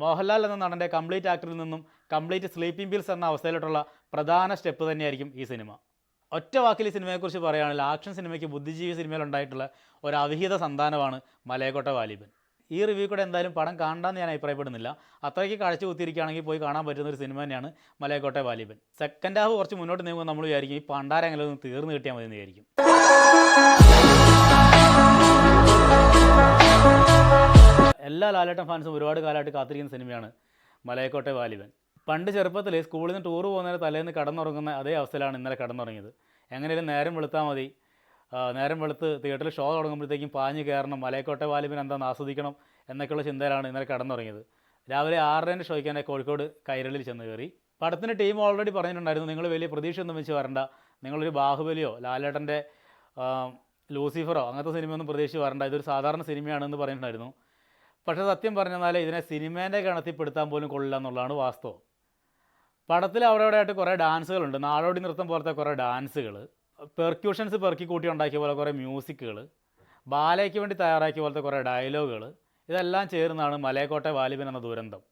മോഹൻലാൽ എന്ന നടന്റെ കംപ്ലീറ്റ് ആക്ടറിൽ നിന്നും കംപ്ലീറ്റ് സ്ലീപ്പിംഗ് പിൽസ് എന്ന അവസ്ഥയിലോട്ടുള്ള പ്രധാന സ്റ്റെപ്പ് തന്നെയായിരിക്കും ഈ സിനിമ. ഒറ്റ വാക്കിൽ ഈ സിനിമയെക്കുറിച്ച് പറയുകയാണെങ്കിൽ ആക്ഷൻ സിനിമയ്ക്ക് ബുദ്ധിജീവി സിനിമയിൽ ഉണ്ടായിട്ടുള്ള ഒരു അവിഹിത സന്താനമാണ് മലയക്കോട്ട വാലിബൻ. ഈ റിവ്യൂ കൂടെ എന്തായാലും പടം കാണാമെന്ന് ഞാൻ അഭിപ്രായപ്പെടുന്നില്ല. അത്രയ്ക്ക് കഴിച്ചു കുത്തിയിരിക്കുകയാണെങ്കിൽ പോയി കാണാൻ പറ്റുന്ന ഒരു സിനിമ തന്നെയാണ് മലയക്കോട്ടെ വാലിബൻ. സെക്കൻഡ് ഹാഫ് കുറച്ച് മുന്നോട്ട് നീങ്ങുമ്പോൾ നമ്മൾ വിചാരിക്കും ഈ പണ്ടാരെങ്കിലും നിന്ന് തീർന്നു കിട്ടിയാൽ മതി എന്ന് വിചാരിക്കും. എല്ലാ ലാലേട്ടൻ ഫാൻസും ഒരുപാട് കാലമായിട്ട് കാത്തിരിക്കുന്ന സിനിമയാണ് മലയക്കോട്ടെ വാലിബൻ. പണ്ട് ചെറുപ്പത്തിൽ സ്കൂളിൽ നിന്ന് ടൂർ പോകുന്നതിന് തലേന്ന് കടന്നുറങ്ങുന്ന അതേ അവസ്ഥയിലാണ് ഇന്നലെ കടന്നുറങ്ങിയത്. എങ്ങനെയും നേരം വെളുത്താൽ മതി. നേരം വെളുത്ത് തിയേറ്ററിൽ ഷോ തുടങ്ങുമ്പോഴത്തേക്കും പാഞ്ഞ് കയറണം. മലയക്കോട്ടെ വാലിബൻ എന്താണെന്ന് ആസ്വദിക്കണം എന്നൊക്കെയുള്ള ചിന്തയിലാണ് ഇന്നലെ കടന്നുറങ്ങിയത്. രാവിലെ ആറരേന്റെ ഷോയ്ക്ക് തന്നെ കോഴിക്കോട് കൈരളിൽ ചെന്ന് കയറി. പടത്തിന്റെ ടീം ഓൾറെഡി പറഞ്ഞിട്ടുണ്ടായിരുന്നു നിങ്ങൾ വലിയ പ്രതീക്ഷയൊന്നും വെച്ച് വരണ്ട. നിങ്ങളൊരു ബാഹുബലിയോ ലാലേട്ടന്റെ ലൂസിഫറോ അങ്ങനത്തെ സിനിമയൊന്നും പ്രതീക്ഷിച്ച് വരണ്ട. ഇതൊരു സാധാരണ സിനിമയാണെന്ന് പറഞ്ഞിട്ടുണ്ടായിരുന്നു. പക്ഷേ സത്യം പറഞ്ഞാൽ ഇതിനെ സിനിമേന്റെ ഗണത്തിൽപ്പെടുത്താൻ പോലും കൊള്ളില്ല എന്നുള്ളതാണ് വാസ്തവം. പടത്തിൽ അവിടെ ആയിട്ട് കുറേ ഡാൻസുകളുണ്ട്. നാടോടി നൃത്തം പോലത്തെ കുറേ ഡാൻസുകൾ പെർക്യൂഷൻസ് പെറുക്കി കൂട്ടി ഉണ്ടാക്കിയ പോലെ കുറേ മ്യൂസിക്കുകൾ ബാലയ്ക്ക് വേണ്ടി തയ്യാറാക്കിയ പോലത്തെ കുറേ ഡയലോഗുകൾ ഇതെല്ലാം ചേർന്നാണ് മലയക്കോട്ടെ വാലിബൻ എന്ന ദുരന്തം.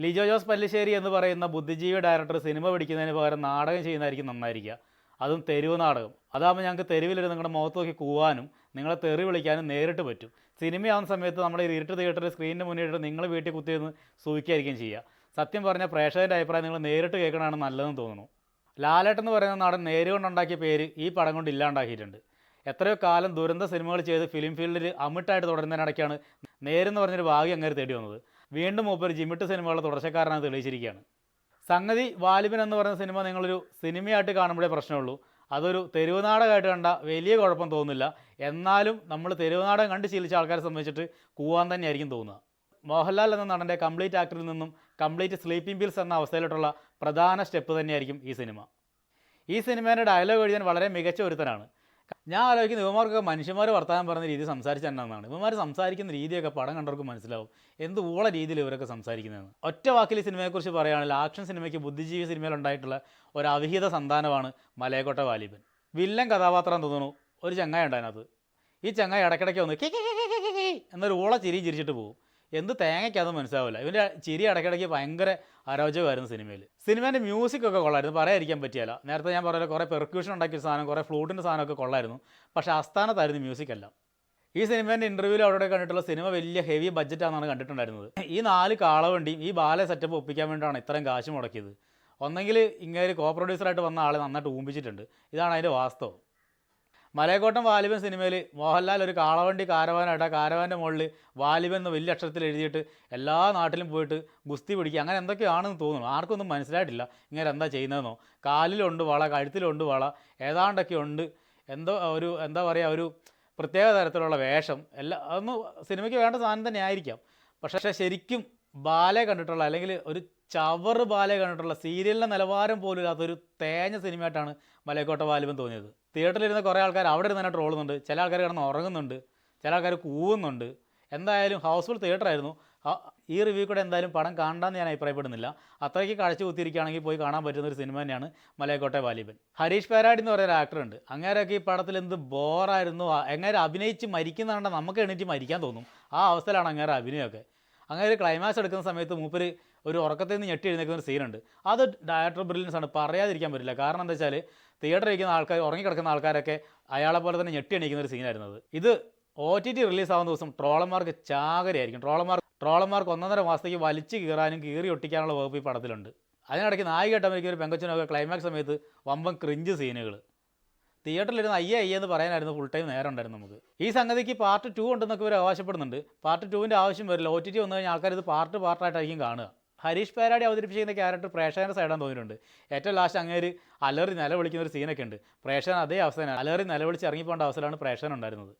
ലിജോ ജോസ് പല്ലിശ്ശേരി എന്ന് പറയുന്ന ബുദ്ധിജീവി ഡയറക്ടർ സിനിമ പിടിക്കുന്നതിന് പകരം നാടകം ചെയ്യുന്നതായിരിക്കും നന്നായിരിക്കുക. അതും തെരുവ് നാടകം. അതാകുമ്പോൾ ഞങ്ങൾക്ക് തെരുവിലിരുന്ന് നിങ്ങളുടെ മുഖത്ത് നോക്കി കൂവാനും നിങ്ങളെ തെറി വിളിക്കാനും നേരിട്ട് പറ്റും. സിനിമയാവുന്ന സമയത്ത് നമ്മുടെ ഈ ഇരുട്ട് തിയേറ്ററിൽ സ്ക്രീനിന് മുന്നിട്ട് നിങ്ങൾ വീട്ടിൽ കുത്തിയിരുന്ന് സൂക്ഷിക്കായിരിക്കും ചെയ്യുക സത്യം പറഞ്ഞാൽ പ്രേക്ഷകന്റെ അഭിപ്രായം നിങ്ങൾ നേരിട്ട് കേൾക്കണതാണ് നല്ലതെന്ന് തോന്നുന്നു. ലാലേട്ടൻ എന്ന് പറയുന്ന നടൻ നേരുകൊണ്ടുണ്ടാക്കിയ പേര് ഈ പടം കൊണ്ട് ഇല്ലാണ്ടാക്കിയിട്ടുണ്ട്. എത്രയോ കാലം ദുരന്ത സിനിമകൾ ചെയ്ത് ഫിലിം ഫീൽഡിൽ അമിട്ടായിട്ട് തുടരുന്നതിനിടയ്ക്കാണ് നേരെന്ന് പറഞ്ഞൊരു ഭാഗ്യം അങ്ങനെ തേടി വന്നത്. വീണ്ടും മൂപ്പർ ജിമിട്ട് സിനിമകളുടെ തുടർച്ചക്കാരനാണ് തെളിയിച്ചിരിക്കുകയാണ്. സംഗതി വാലിബൻ എന്ന് പറയുന്ന സിനിമ നിങ്ങളൊരു സിനിമയായിട്ട് കാണുമ്പോഴേ പ്രശ്നമുള്ളൂ. അതൊരു തെരുവ് നാടകമായിട്ട് കണ്ട വലിയ കുഴപ്പം തോന്നുന്നില്ല എന്നാലും നമ്മൾ തെരുവ് നാടകം കണ്ട് ശീലിച്ച ആൾക്കാരെ സംബന്ധിച്ചിട്ട് കൂവാൻ തന്നെയായിരിക്കും തോന്നുക. മോഹൻലാൽ എന്ന നടന്റെ കംപ്ലീറ്റ് ആക്ടറിൽ നിന്നും കംപ്ലീറ്റ് സ്ലീപ്പിംഗ് പിൽസ് എന്ന അവസ്ഥയിലോട്ടുള്ള പ്രധാന സ്റ്റെപ്പ് തന്നെയായിരിക്കും ഈ സിനിമ. ഈ സിനിമേന്റെ ഡയലോഗ് എഴുതാൻ വളരെ മികച്ച ഒരുത്തനാണ്. ഞാൻ ആലോചിക്കുന്ന ഇവന്മാർക്കൊക്കെ മനുഷ്യന്മാർ വർത്താനം പറഞ്ഞ രീതി സംസാരിച്ച് എന്നാണ് ഇവന്മാർ സംസാരിക്കുന്ന രീതിയൊക്കെ പടം കണ്ടവർക്ക് മനസ്സിലാവും എന്ത് ഊള രീതിയിൽ ഇവരൊക്കെ സംസാരിക്കുന്നതെന്ന് ഒറ്റ വാക്കിൽ സിനിമയെക്കുറിച്ച് പറയുകയാണെങ്കിൽ ആക്ഷൻ സിനിമയ്ക്ക് ബുദ്ധിജീവി സിനിമയിൽ ഉണ്ടായിട്ടുള്ള ഒരു അവിഹിത സന്താനമാണ് മലയക്കോട്ട വാലിബൻ വില്ലൻ കഥാപാത്രം തോന്നുന്നു ഒരു ചങ്ങായ ഉണ്ട് അതിനകത്ത് ഈ ചങ്ങായി ഇടയ്ക്കിടയ്ക്ക് വന്ന് എന്നൊരു ഊള ചിരി ചിരിച്ചിട്ട് പോകും എന്ത് തേങ്ങയ്ക്കത് മനസ്സിലാവില്ല. ഇവന്റെ ചിരി ഇടയ്ക്കിടയ്ക്ക് ഭയങ്കര അരോചകമായിരുന്നു സിനിമയിൽ സിനിമേന്റെ മ്യൂസിക് ഒക്കെ കൊള്ളായിരുന്നു. പറയാതിരിക്കാൻ പറ്റിയല്ല. നേരത്തെ ഞാൻ പറഞ്ഞ കുറേ പെർക്യൂഷൻ ഉണ്ടാക്കിയ സാധനം കുറേ ഫ്ലൂട്ടിന്റെ സാധനമൊക്കെ കൊള്ളായിരുന്നു. പക്ഷേ അസ്ഥാനത്തായിരുന്നു മ്യൂസിക് എല്ലാം. ഈ സിനിമേന്റെ ഇന്റർവ്യൂവിൽ അവിടെ കണ്ടിട്ടുള്ള സിനിമ വലിയ ഹെവി ബഡ്ജറ്റാണെന്നാണ് കണ്ടിട്ടുണ്ടായിരുന്നത്. ഈ നാല് കാളവണ്ടിയും ഈ ബാലെ സെറ്റപ്പ് ഒപ്പിക്കാൻ വേണ്ടിയാണ് ഇത്രയും കാശ് മുടക്കിയത്. ഒന്നെങ്കിൽ ഇങ്ങനെ കോ പ്രൊഡ്യൂസറായിട്ട് വന്ന ആളെ നന്നായിട്ട് ഊമ്പിച്ചിട്ടുണ്ട്. ഇതാണ് അതിന്റെ വാസ്തവം. മലയക്കോട്ടം വാലിബൻ സിനിമയിൽ മോഹൻലാൽ ഒരു കാളവണ്ടി കാരവാനായിട്ട് ആ കാരവാന്റെ മുകളിൽ വാലിബൻ എന്ന് വലിയ അക്ഷരത്തിൽ എഴുതിയിട്ട് എല്ലാ നാട്ടിലും പോയിട്ട് ഗുസ്തി പിടിക്കുക. അങ്ങനെ എന്തൊക്കെയാണെന്ന് തോന്നുന്നു. ആർക്കൊന്നും മനസ്സിലായിട്ടില്ല. ഇങ്ങനെ എന്താ ചെയ്യുന്നതെന്നോ. കാലിലുണ്ട് വള കഴുത്തിലുണ്ട് വള ഏതാണ്ടൊക്കെ ഉണ്ട്. എന്തോ ഒരു എന്താ പറയുക ഒരു പ്രത്യേക തരത്തിലുള്ള വേഷം. എല്ലാ അതൊന്നും സിനിമയ്ക്ക് വേണ്ട സാധനം തന്നെ ആയിരിക്കാം പക്ഷേ ശരിക്കും ബാലെ കണ്ടിട്ടുള്ള അല്ലെങ്കിൽ ഒരു ചവർ ബാലെ കണ്ടിട്ടുള്ള സീരിയലിന്റെ നിലവാരം പോലും ഇല്ലാത്തൊരു തേഞ്ഞ സിനിമയായിട്ടാണ് മലയക്കോട്ട വാലിബൻ തോന്നിയത്. തിയേറ്ററിലിരുന്ന കുറേ ആൾക്കാർ അവിടെ ഇരുന്ന് തന്നെ ട്രോളുന്നുണ്ട്. ചില ആൾക്കാർ കിടന്ന് ഉറങ്ങുന്നുണ്ട്. ചില ആൾക്കാർ കൂവുന്നുണ്ട്. എന്തായാലും ഹൗസ്ഫുൾ തിയേറ്റർ ആയിരുന്നു ഈ റിവ്യൂ കൂടെ എന്തായാലും പടം കാണാമെന്ന് ഞാൻ അഭിപ്രായപ്പെടുന്നില്ല. അത്രയ്ക്ക് കഴിച്ചു കുത്തിയിരിക്കുകയാണെങ്കിൽ പോയി കാണാൻ പറ്റുന്ന ഒരു സിനിമ തന്നെയാണ് മലയക്കോട്ടെ വാലിബൻ. ഹരീഷ് പേരാടി എന്ന് പറയുന്ന ആക്ടറുണ്ട് അങ്ങേരൊക്കെ ഈ പടത്തിൽ എന്ത് ബോറായിരുന്നു എങ്ങനെ അഭിനയിച്ച് മരിക്കുന്നതുകൊണ്ട് നമുക്ക് എണീറ്റ് മരിക്കാൻ തോന്നും. ആ അവസ്ഥയിലാണ് അങ്ങേരെ അഭിനയമൊക്കെ. അങ്ങനെ ഒരു ക്ലൈമാക്സ് എടുക്കുന്ന സമയത്ത് മൂപ്പര് ഒരു ഉറക്കത്തിൽ നിന്ന് ഞെട്ടി എഴുന്നേക്കുന്ന ഒരു സീനുണ്ട് അത് ഡയറക്ടർ ബ്രില്യൻസ് ആണ്. പറയാതിരിക്കാൻ പറ്റില്ല. കാരണം എന്താ വെച്ചാൽ തിയേറ്ററിൽ ഇരിക്കുന്ന ആൾക്കാർ ഉറങ്ങിക്കിടക്കുന്ന ആൾക്കാരൊക്കെ അയാളെ പോലെ തന്നെ ഞെട്ടി എണീക്കുന്ന ഒരു സീനായിരുന്നത് ഇത് ഒ ടി ടി റിലീസ് ആവുന്ന ദിവസം ട്രോളന്മാർക്ക് ചാകരയായിരിക്കും. ട്രോളന്മാർ ട്രോളന്മാർക്ക് ഒന്നര മാസത്തേക്ക് വലിച്ച് കീറാനും കീറി ഒട്ടിക്കാനുള്ള വകുപ്പ് ഈ പടത്തിലുണ്ട്. അതിനിടയ്ക്ക് നായികട്ടമരിക്കും ഒരു പെങ്കച്ചനൊക്കെ ക്ലൈമാക്സ് സമയത്ത് വമ്പൻ ക്രിഞ്ച് സീനുകൾ തിയേറ്ററിലിരുന്ന് അയ്യേ അയ്യേ എന്ന് പറയാനായിരുന്നു ഫുൾ ടൈം നേരം ഉണ്ടായിരുന്നു നമുക്ക്. ഈ സംഗതിക്ക് പാർട്ട് ടു ഉണ്ടെന്നൊക്കെ ഇവർ അവകാശപ്പെടുന്നുണ്ട്. പാർട്ട് ടുവിന്റെ ആവശ്യം വരില്ല. ഒ ടി ടി വന്നു കഴിഞ്ഞാൽ ആൾക്കാർ ഇത് പാർട്ട് പാർട്ടായിട്ടായിരിക്കും കാണുക. ഹരീഷ് പേരാടി അവതരിപ്പിച്ചിരിക്കുന്ന ക്യാരക്ടർ പ്രേക്ഷകന്റെ സൈഡാന്ന് തോന്നിയിട്ടുണ്ട്. ഏറ്റവും ലാസ്റ്റ് അങ്ങേര് അലറി നിലവിളിക്കുന്ന ഒരു സീനൊക്കെ ഉണ്ട്. പ്രേക്ഷകൻ അതേ അവസരം അലറി നിലവിളിച്ച് ഇറങ്ങിപ്പോകേണ്ട അവസരമാണ് പ്രേക്ഷകൻ ഉണ്ടായിരുന്നത്.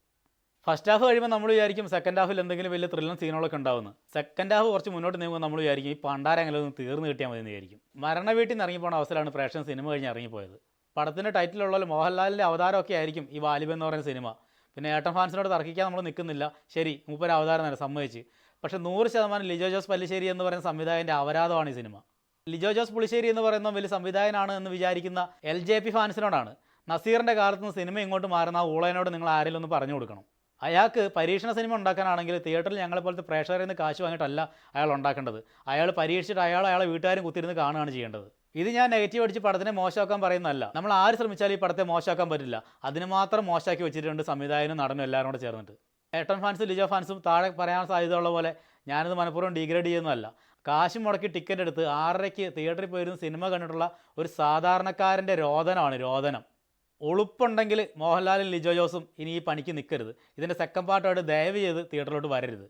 ഫസ്റ്റ് ഹാഫ് കഴിയുമ്പോൾ നമ്മൾ വിചാരിക്കും സെക്കൻഡ് ഹാഫിൽ എന്തെങ്കിലും വലിയ ത്രില്ലും സീനുകളൊക്കെ ഉണ്ടാവുന്നു സെക്കൻഡ് ഹാഫ് കുറച്ച് മുന്നോട്ട് നീങ്ങുമ്പോൾ നമ്മൾ വിചാരിക്കും ഈ പണ്ടാരെങ്കിലും ഒന്ന് തീർന്നു കിട്ടിയാൽ മതി എന്ന് വിചാരിക്കും. മരണ വീട്ടിൽ നിന്ന് ഇറങ്ങിപ്പോണ അവസരമാണ് പ്രേക്ഷകൻ സിനിമ കഴിഞ്ഞ് ഇറങ്ങിപ്പോയത് പടത്തിന്റെ ടൈറ്റിലുള്ള മോഹൻലാലിന്റെ അവതാരമൊക്കെ ആയിരിക്കും ഈ വാലിബ് എന്ന് പറയുന്ന സിനിമ. പിന്നെ ഏട്ടൻ ഫാൻസിനോട് തർക്കിക്കാൻ നമ്മൾ നിൽക്കുന്നില്ല. ശരി മൂപ്പര് അവതാരം തന്നെ സമ്മതിച്ച്. പക്ഷേ നൂറ് ശതമാനം ലിജോ ജോസ് പല്ലിശ്ശേരി എന്ന് പറയുന്ന സംവിധായകന്റെ അപരാധമാണ് ഈ സിനിമ. ലിജോ ജോസ് പുളിശ്ശേരി എന്ന് പറയുന്ന വലിയ സംവിധായകനാണ് എന്ന് വിചാരിക്കുന്ന എൽ ജെ പി ഫാൻസിനോടാണ്. നസീറിന്റെ കാലത്ത് നിന്ന് സിനിമ ഇങ്ങോട്ട് മാറുന്ന ഊളയനോട് നിങ്ങൾ ആരെങ്കിലും ഒന്ന് പറഞ്ഞു കൊടുക്കണം. അയാൾക്ക് പരീക്ഷണ സിനിമ ഉണ്ടാക്കാനാണെങ്കിൽ തിയേറ്ററിൽ ഞങ്ങളെ പോലത്തെ പ്രേക്ഷകരിൽ നിന്ന് കാശ് വാങ്ങിയിട്ടല്ല അയാൾ ഉണ്ടാക്കേണ്ടത്. അയാൾ പരീക്ഷിച്ചിട്ട് അയാൾ അയാളെ വീട്ടുകാരും കുത്തിരുന്ന് കാണുകയാണ് ചെയ്യേണ്ടത്. ഇത് ഞാൻ നെഗറ്റീവ് അടിച്ച് പടത്തിനെ മോശമാക്കാൻ പറയുന്നതല്ല. നമ്മൾ ആര് ശ്രമിച്ചാലും ഈ പടത്തെ മോശമാക്കാൻ പറ്റില്ല. അതിന് മാത്രം മോശമാക്കി വെച്ചിട്ടുണ്ട് സംവിധായകനും നടനും എല്ലാവരും കൂടെ ചേർന്നിട്ട്. ഏട്ടൻ ഫാൻസും ലിജോ ഫാൻസും താഴെ പറയാൻ സാധ്യതയുള്ള പോലെ ഞാനിത് മനഃപൂർവം ഡിഗ്രേഡ് ചെയ്യുന്നതല്ല. കാശ് മുടക്കി ടിക്കറ്റ് എടുത്ത് ആറരയ്ക്ക് തിയേറ്ററിൽ പോയിരുന്ന സിനിമ കണ്ടിട്ടുള്ള ഒരു സാധാരണക്കാരന്റെ രോദനമാണ് രോദനം. ഒളുപ്പുണ്ടെങ്കിൽ മോഹൻലാലും ലിജോ ജോസും ഇനി ഈ പണിക്ക് നിൽക്കരുത് ഇതിന്റെ സെക്കൻഡ് പാർട്ടായിട്ട് ദയവ് ചെയ്ത് തിയേറ്ററിലോട്ട് വരരുത്.